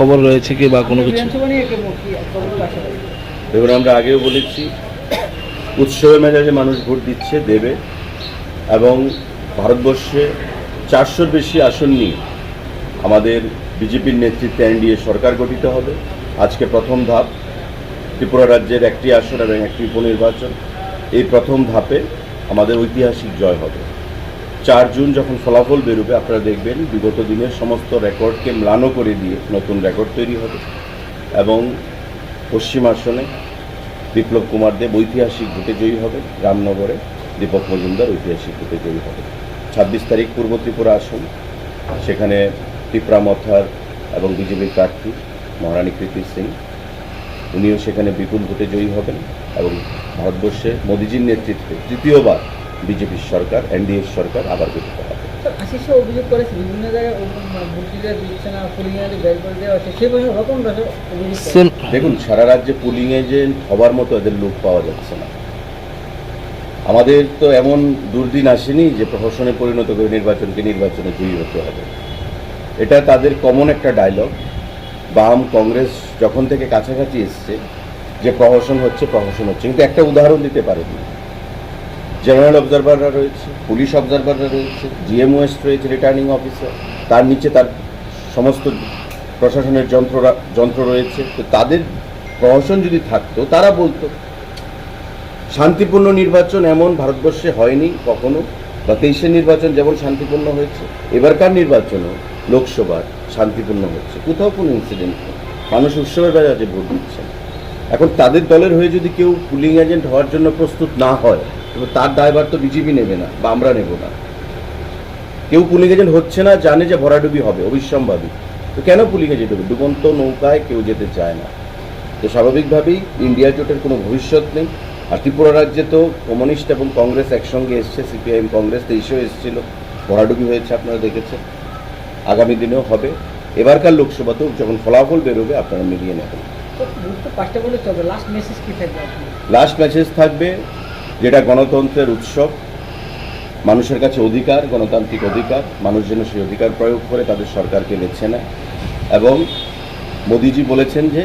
খবর রয়েছে কি বা কোনো কিছু? দেখুন, আমরা আগেও বলেছি উৎসবের মেজাজে মানুষ ভোট দিচ্ছে, দেবে, এবং ভারতবর্ষে চারশোর বেশি আসন নিয়ে আমাদের বিজেপির নেতৃত্বে এনডিএ সরকার গঠিত হবে। আজকে প্রথম ধাপ, ত্রিপুরা রাজ্যের একটি আসন এবং একটি উপনির্বাচন। এই প্রথম ধাপে আমাদের ঐতিহাসিক জয় হবে। চার জুন যখন ফলাফল বেরোবে, আপনারা দেখবেন বিগত দিনের সমস্ত রেকর্ডকে ম্লানও করে দিয়ে নতুন রেকর্ড তৈরি হবে। এবং পশ্চিম আসনে বিপ্লব কুমার দেব ঐতিহাসিক ভোটে জয়ী হবে, রামনগরে দীপক মজুমদার ঐতিহাসিক ভোটে জয়ী হবে। ছাব্বিশ তারিখ পূর্ব ত্রিপুরা আসন, সেখানে ত্রিপুরা মথার এবং বিজেপির প্রার্থী মহারানী কৃতি সিং, উনিও সেখানে বিপুল ভোটে জয়ী হবেন এবং ভারতবর্ষে মোদিজির নেতৃত্বে তৃতীয়বার বিজেপির সরকার এনডিএ সরকার আবার গঠিত হবে। স্যার অভিযোগ করেছে বিভিন্ন জায়গায় ভোটিরা দিচ্ছে না পুলিং এজেন্ট বের করে দেওয়া হচ্ছে সেই বছর রকম রকম অভিযোগ করে। সেম দেখুন সারা রাজ্যে পুলিং এজেন্ট হবার মতো এদের লোক পাওয়া যাচ্ছে না। আমাদের তো এমন দুর্দিন আসেনি যে প্রহসনে পরিণত করে নির্বাচনকে নির্বাচনে জয়ী হতে হবে। এটা তাদের কমন একটা ডায়লগ বাম কংগ্রেস যখন থেকে কাছাকাছি এসছে যে প্রহসন হচ্ছে প্রহসন হচ্ছে। কিন্তু একটা উদাহরণ দিতে পারেনি। জেনারেল অবজারভাররা রয়েছে, পুলিশ অবজারভাররা রয়েছে, জিএমওএস রয়েছে, রিটার্নিং অফিসার। তার নিচে তার সমস্ত প্রশাসনের যন্ত্ররা যন্ত্র রয়েছে। তো তাদের প্রহসন যদি থাকতো, তারা বলতো, শান্তিপূর্ণ নির্বাচন এমন ভারতবর্ষে হয়নি কখনো, বা তেইশের নির্বাচন যেমন শান্তিপূর্ণ হয়েছে, এবারকার নির্বাচনও লোকসভার শান্তিপূর্ণ হচ্ছে। কোথাও কোনো ইনসিডেন্ট নেই। মানুষ উৎসবের বেলাতে ভোট দিচ্ছে এখন তাদের দলের হয়ে যদি কেউ পুলিং এজেন্ট হওয়ার জন্য প্রস্তুত না হয় তবে তার দায়ভার তো বিজেপি নেবে না বা আমরা নেব না। কেউ পুলিং এজেন্ট হচ্ছে না জানে যে ভরাডুবি হবে অবিসম্ভাবী তো কেন পুলিং এজেন্ট হবে? ডুবন্ত নৌকায় কেউ যেতে চায় না। তো স্বাভাবিকভাবেই ইন্ডিয়া জোটের কোনো ভবিষ্যৎ নেই। আর ত্রিপুরা রাজ্যে তো কমিউনিস্ট এবং কংগ্রেস একসঙ্গে এসছে সিপিআইএম কংগ্রেস তেইশেও এসেছিল। ভরাডুবি হয়েছে আপনারা দেখেছেন। আগামী দিনেও হবে। এবারকার লোকসভাতেও যখন ফলাফল বেরোবে আপনারা মিলিয়ে নেবেন। লাস্ট মেসেজ থাকবে যেটা গণতন্ত্রের উৎসব, মানুষের কাছে অধিকার, গণতান্ত্রিক অধিকার, মানুষ যেন সেই অধিকার প্রয়োগ করে তাদের সরকারকে বেছে নেয়। এবং মোদিজি বলেছেন যে,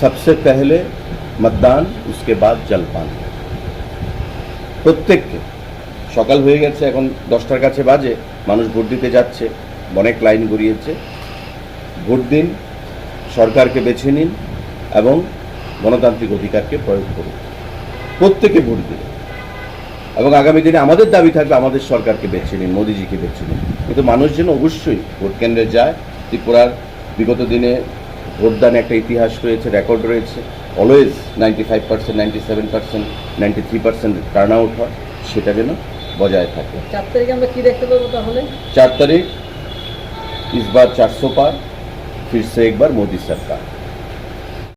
সবসে পেহলে মতদান, উসকে বাদ জলপান প্রত্যেককে। সকাল হয়ে গেছে, এখন দশটার কাছে বাজে, মানুষ ভোট দিতে যাচ্ছে, অনেক লাইন গড়িয়েছে। ভোট দিন, সরকারকে বেছে নিন এবং গণতান্ত্রিক অধিকারকে প্রয়োগ করুন। প্রত্যেকে ভোট দিন। এবং আগামী দিনে আমাদের দাবি থাকবে আমাদের সরকারকে বেছে নিন মোদিজিকে বেছে নিন। কিন্তু মানুষ যেন অবশ্যই ভোট কেন্দ্রে যায়। ত্রিপুরার বিগত দিনে ভোটদানে একটা ইতিহাস রয়েছে রেকর্ড রয়েছে। Always ninety five percent ninety seven percent ninety three percent turn out হয় সেটা যেন বজায় থাকে। চার তারিখ আমরা কী দেখতে পাবো তাহলে? চার তারিখ ইসবার চারশো পার ফিরছে একবার মোদী সরকার।